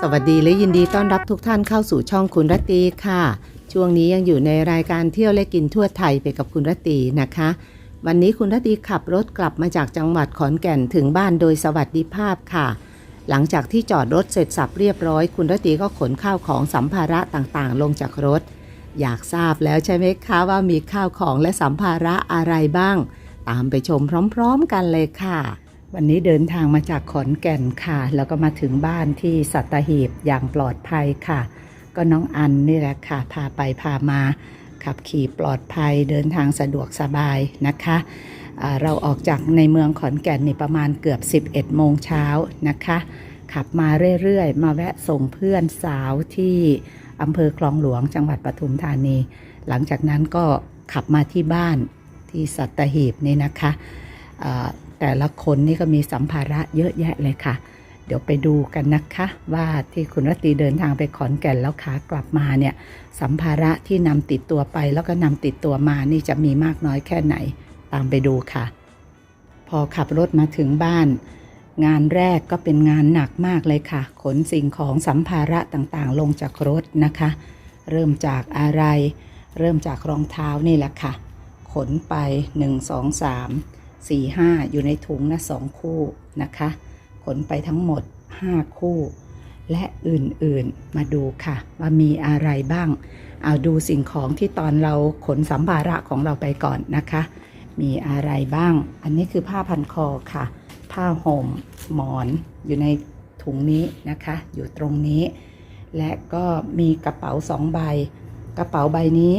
สวัสดีและยินดีต้อนรับทุกท่านเข้าสู่ช่องคุณรตีค่ะ ช่วงนี้ยังอยู่ในรายการเที่ยวและกินทั่วไทยไปกับคุณรตีนะคะ วันนี้คุณรตีขับรถกลับมาจากจังหวัดขอนแก่นถึงบ้านโดยสวัสดิภาพค่ะ หลังจากที่จอดรถเสร็จสับเรียบร้อย คุณรตีก็ขนข้าวของสัมภาระต่างๆ ลงจากรถ อยากทราบแล้วใช่ไหมคะว่ามีข้าวของและสัมภาระอะไรบ้าง ตามไปชมพร้อม ๆ กันเลยค่ะ วันนี้เดินทางมาจากขอนแก่นค่ะ แล้วก็มาถึงบ้านที่สัตหีบอย่างปลอดภัยค่ะ ก็น้องอันนี่แหละค่ะ พาไปพามา ขับขี่ปลอดภัยเดินทางสะดวกสบายนะคะเราออกจากในเมืองขอนแก่นนี่ประมาณเกือบ 11 โมงเช้านะคะ ขับมาเรื่อยๆ มาแวะส่งเพื่อนสาวที่อำเภอคลองหลวงจังหวัดปทุมธานี หลังจากนั้นก็ขับมาที่บ้านที่สัตหีบนี่นะคะ แต่ละคนนี่ก็มีสัมภาระเยอะแยะเลยค่ะ เดี๋ยวไปดูกันนะคะ ว่าที่คุณรตตีเดินทางไปขอนแก่นแล้วขากลับมาเนี่ย สัมภาระที่นำติดตัวไปแล้วก็นำติดตัวมานี่จะมีมากน้อยแค่ไหน ตามไปดูค่ะ พอขับรถมาถึงบ้าน งานแรกก็เป็นงานหนักมากเลยค่ะ ขนสิ่งของสัมภาระต่างๆ ลงจากรถนะคะ เริ่มจากอะไร เริ่มจากรองเท้านี่แหละค่ะ ขนไป 1 2 3 4 5 อยู่ในถุงนะสองคู่นะคะ ขนไปทั้งหมด 5 คู่ และอื่นๆมาดูค่ะ ว่ามีอะไรบ้าง เอาดูสิ่งของที่ตอนเราขนสัมภาระของเราไปก่อนนะคะ มีอะไรบ้าง อันนี้คือผ้าพันคอค่ะ ผ้าห่มหมอนอยู่ในถุงนี้นะคะ อยู่ตรงนี้ และก็มีกระเป๋าสองใบ กระเป๋าใบนี้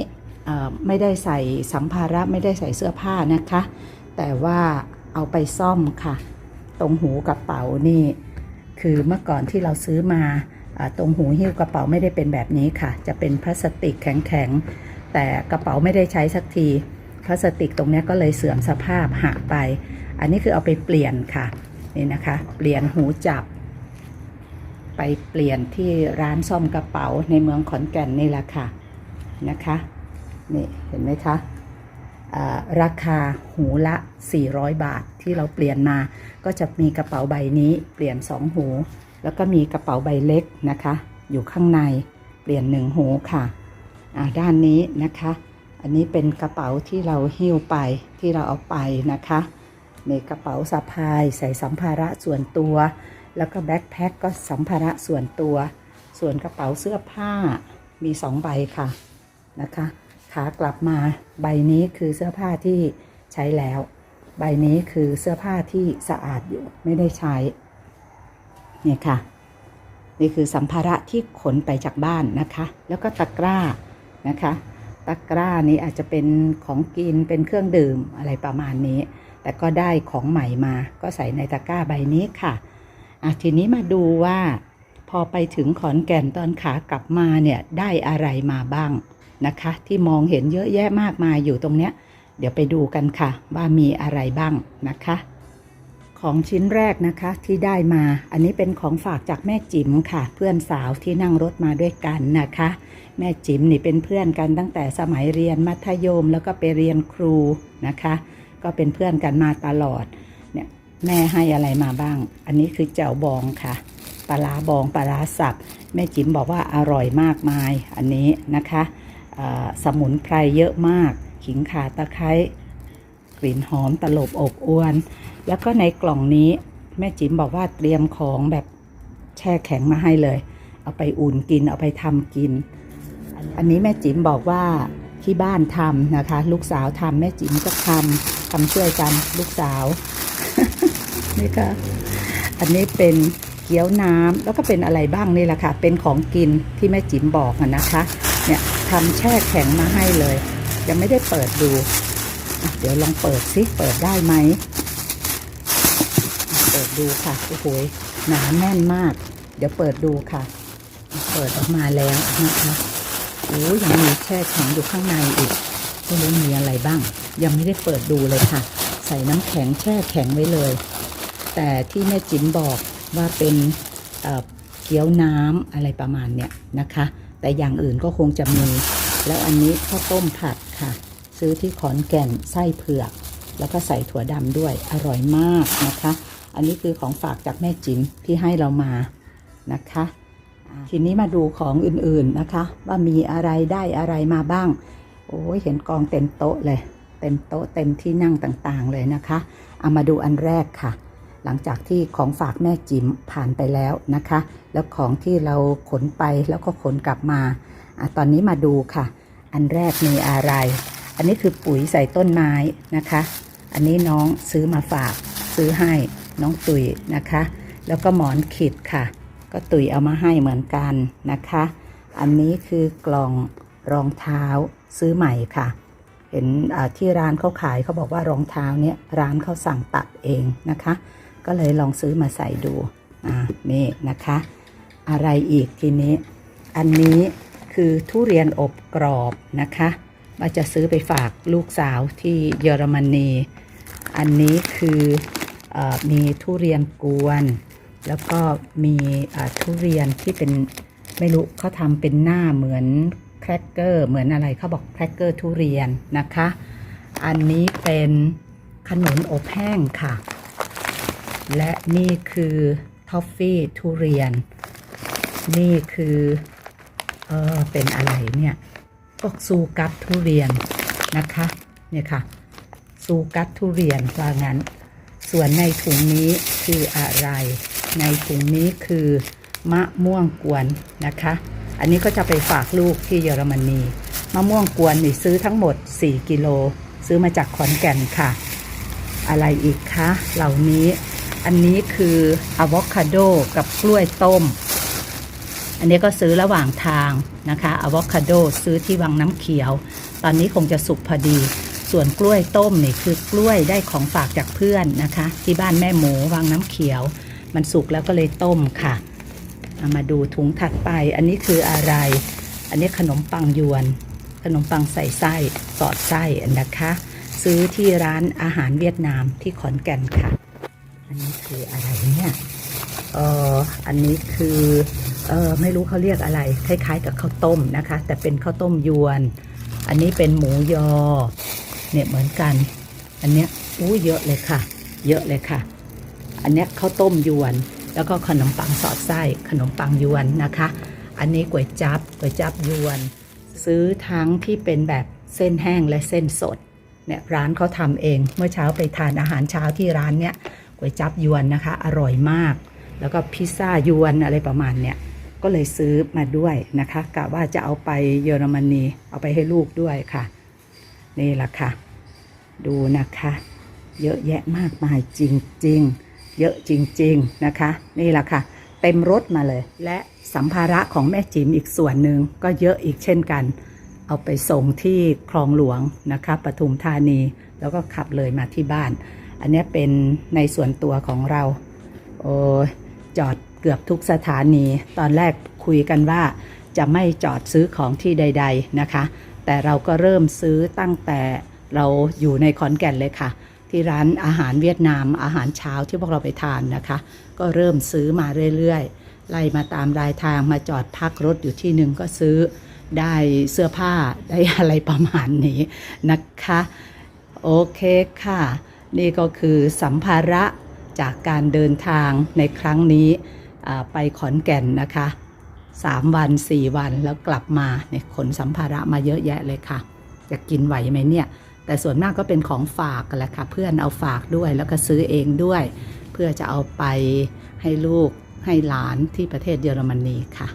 ไม่ได้ใส่สัมภาระไม่ได้ใส่เสื้อผ้านะคะ แต่ว่าเอาไปซ่อมค่ะ ตรงหูกระเป๋านี่ คือเมื่อก่อนที่เราซื้อมาตรงหูหิ้วกระเป๋าไม่ได้เป็นแบบนี้ค่ะ จะเป็นพลาสติกแข็งๆ แต่กระเป๋าไม่ได้ใช้สักที พลาสติกตรงนี้ก็เลยเสื่อมสภาพหักไป อันนี้คือเอาไปเปลี่ยนค่ะ นี่นะคะ เปลี่ยนหูจับ ไปเปลี่ยนที่ร้านซ่อมกระเป๋าในเมืองขอนแก่นนี่แหละค่ะ นะคะ นี่เห็นไหมคะ ราคาหูละ 400 บาทที่เราเปลี่ยนมา ก็จะมีกระเป๋าใบนี้เปลี่ยน 2 หู แล้วก็มีกระเป๋าใบเล็กนะคะ อยู่ข้างในเปลี่ยน 1 หูค่ะด้านนี้นะคะ อันนี้เป็นกระเป๋าที่เราหิ้วไปที่เราเอาไปนะคะในกระเป๋าสะพายใส่สัมภาระส่วนตัว แล้วก็แบ็คแพ็คก็สัมภาระส่วนตัว ส่วนกระเป๋าเสื้อผ้ามีสองใบค่ะนะคะ ขากลับมาใบนี้คือเสื้อผ้าที่ใช้แล้ว ใบนี้คือเสื้อผ้าที่สะอาดอยู่ไม่ได้ใช้เนี่ยค่ะ นี่คือสัมภาระที่ขนไปจากบ้านนะคะ แล้วก็ตะกร้านะคะ ตะกร้านี้อาจจะเป็นของกินเป็นเครื่องดื่มอะไรประมาณนี้ แต่ก็ได้ของใหม่มาก็ใส่ในตะกร้าใบนี้ค่ะอะทีนี้มาดูว่า พอไปถึงขอนแก่นตอนขากลับมาเนี่ยได้อะไรมาบ้าง นะคะ ที่มองเห็นเยอะแยะมากมายอยู่ตรงเนี้ย เดี๋ยวไปดูกันค่ะ ว่ามีอะไรบ้างนะคะ ของชิ้นแรกนะคะที่ได้มา อันนี้เป็นของฝากจากแม่จิ๋มค่ะ เพื่อนสาวที่นั่งรถมาด้วยกันนะคะ แม่จิ๋มนี่เป็นเพื่อนกันตั้งแต่สมัยเรียนมัธยมแล้วก็ไปเรียนครูนะคะ ก็เป็นเพื่อนกันมาตลอดเนี่ยแม่ให้อะไรมาบ้าง อันนี้คือเจ้าบองค่ะปลาร้าบองปลาร้าสับแม่จิ๋มบอกว่าอร่อยมากมายอันนี้นะคะ สมุนไพรเยอะมาก ขิงข่าตะไคร้กลิ่นหอมตลบอบอวน แล้วก็ในกล่องนี้แม่จิ๋มบอกว่าเตรียมของแบบแช่แข็งมาให้เลย เอาไปอุ่นกินเอาไปทำกิน อันนี้แม่จิ๋มบอกว่าที่บ้านทำนะคะ ลูกสาวทำแม่จิ๋มก็ทำทำช่วยกันลูกสาวนี่ค่ะอันนี้เป็นเกี๊ยวน้ำแล้วก็เป็นอะไรบ้างนี่แหละค่ะ เป็นของกินที่แม่จิ๋มบอกนะคะ เนี่ย ทำแช่แข็งมาให้เลย ยังไม่ได้เปิดดู เดี๋ยวลองเปิดซิเปิดได้ไหม เปิดดูค่ะ โอ้โหหนาแน่นมาก เดี๋ยวเปิดดูค่ะ เปิดออกมาแล้วนะคะโอ้ยังมีแช่แข็งอยู่ข้างในอีกไม่รู้มีอะไรบ้าง ยังไม่ได้เปิดดูเลยค่ะ ใส่น้ำแข็งแช่แข็งไว้เลย แต่ที่แม่จิ๋มบอกว่าเป็นเอ่อเกี๊ยวน้ำอะไรประมาณเนี้ยนะคะ แต่อย่างอื่นก็คงจะมี แล้วอันนี้ข้าวต้มผัดค่ะ ซื้อที่ขอนแก่นไส้เผือก แล้วก็ใส่ถั่วดำด้วยอร่อยมากนะคะ อันนี้คือของฝากจากแม่จิ๋มที่ให้เรามานะคะทีนี้มาดูของอื่นๆนะคะ ว่ามีอะไรได้อะไรมาบ้าง โอ้ยเห็นกองเต็มโต๊ะเลย เต็มโต๊ะเต็มที่นั่งต่างๆเลยนะคะ เอามาดูอันแรกค่ะ หลังจากที่ของฝากแม่จิ๋มผ่านไปแล้วนะคะ แล้วของที่เราขนไปแล้วก็ขนกลับมาอตอนนี้มาดูค่ะ อันแรกมีอะไร อันนี้คือปุ๋ยใส่ต้นไม้นะคะ อันนี้น้องซื้อมาฝากซื้อให้น้องตุยนะคะ แล้วก็หมอนขิดค่ะ ก็ตุยเอามาให้เหมือนกันนะคะ อันนี้คือกล่องรองเท้าซื้อใหม่ค่ะเห็นที่ร้านเขาขายเขาบอกว่ารองเท้าเนี่ยร้านเขาสั่งตัดเองนะคะ ก็เลยลองซื้อมาใส่ดูอ่านี่นะคะ อะไรอีกทีนี้ อันนี้คือทุเรียนอบกรอบนะคะว่าจะซื้อไปฝากลูกสาวที่เยอรมนี อันนี้คืออมีทุเรียนกวน แล้วก็มีทุเรียนที่เป็นไม่รู้เขาทำเป็นหน้าเหมือนแครกเกอร์เหมือนอะไรเขาบอกแครกเกอร์ทุเรียนนะคะ อันนี้เป็นขนมอบแห้งค่ะ และนี่คือทอฟฟี่ทุเรียน นี่คือเออเป็นอะไรเนี่ยก็ซูกัตทุเรียนนะคะ เนี่ยค่ะ ซูกัตทุเรียนว่างั้น ส่วนในถุงนี้คืออะไร ในถุงนี้คือมะม่วงกวนนะคะ อันนี้ก็จะไปฝากลูกที่เยอรมนี มะม่วงกวนนี่ซื้อทั้งหมด 4 กิโล ซื้อมาจากขอนแก่นค่ะ อะไรอีกคะ เหล่านี้ อันนี้คืออะโวคาโดกับกล้วยต้ม อันนี้ก็ซื้อระหว่างทางนะคะอะโวคาโดซื้อที่วังน้ำเขียว ตอนนี้คงจะสุกพอดี ส่วนกล้วยต้มนี่คือกล้วยได้ของฝากจากเพื่อนนะคะ ที่บ้านแม่หมูวังน้ำเขียว มันสุกแล้วก็เลยต้มค่ะเอามาดูถุงถัดไป อันนี้คืออะไร อันนี้ขนมปังยวน ขนมปังใส่ไส้สอดไส้นะคะ ซื้อที่ร้านอาหารเวียดนามที่ขอนแก่นค่ะ อันนี้คืออะไรเนี่ย เอออันนี้คือเออไม่รู้เขาเรียกอะไร คล้าย ๆ กับข้าวต้มนะคะ แต่เป็นข้าวต้มยวน อันนี้เป็นหมูยอ เนี่ยเหมือนกัน อันเนี้ยอู้เยอะเลยค่ะ เยอะเลยค่ะ อันเนี้ยข้าวต้มยวน แล้วก็ขนมปังสอดไส้ขนมปังยวนนะคะ อันนี้ก๋วยจับก๋วยจับยวน ซื้อทั้งที่เป็นแบบเส้นแห้งและเส้นสดเนี่ยร้านเขาทำเอง เมื่อเช้าไปทานอาหารเช้าที่ร้านเนี่ย ก๋วยจับยวนนะคะ อร่อยมาก แล้วก็พิซซ่ายวนอะไรประมาณเนี่ยก็เลยซื้อมาด้วยนะคะกะว่าจะเอาไปเยอรมนีเอาไปให้ลูกด้วยค่ะ นี่แหละค่ะ ดูนะคะ เยอะแยะมากมายจริงๆ เยอะจริง ๆนะคะ นี่แหละค่ะ เต็มรถมาเลย และสัมภาระของแม่จิ๋มอีกส่วนหนึ่งก็เยอะอีกเช่นกัน เอาไปส่งที่คลองหลวงนะคะปทุมธานี แล้วก็ขับเลยมาที่บ้าน อันนี้เป็นในส่วนตัวของเรา โอ้จอดเกือบทุกสถานี ตอนแรกคุยกันว่าจะไม่จอดซื้อของที่ใด ๆนะคะ แต่เราก็เริ่มซื้อตั้งแต่เราอยู่ในขอนแก่นเลยค่ะ ที่ร้านอาหารเวียดนามอาหารเช้าที่พวกเราไปทานนะคะ ก็เริ่มซื้อมาเรื่อยๆ ไล่มาตามรายทางมาจอดพักรถอยู่ที่หนึ่งก็ซื้อได้เสื้อผ้าได้อะไรประมาณนี้นะคะ โอเคค่ะ นี่ก็คือสัมภาระจากการเดินทางในครั้งนี้ไปขอนแก่นนะคะสามวันสี่วันแล้วกลับมาเนี่ยขนสัมภาระมาเยอะแยะเลยค่ะ จะกินไหวไหมเนี่ย แต่ส่วนมากก็เป็นของฝากกันแหละค่ะ เพื่อนเอาฝากด้วยแล้วก็ซื้อเองด้วย เพื่อจะเอาไปให้ลูกให้หลานที่ประเทศเยอรมนีค่ะ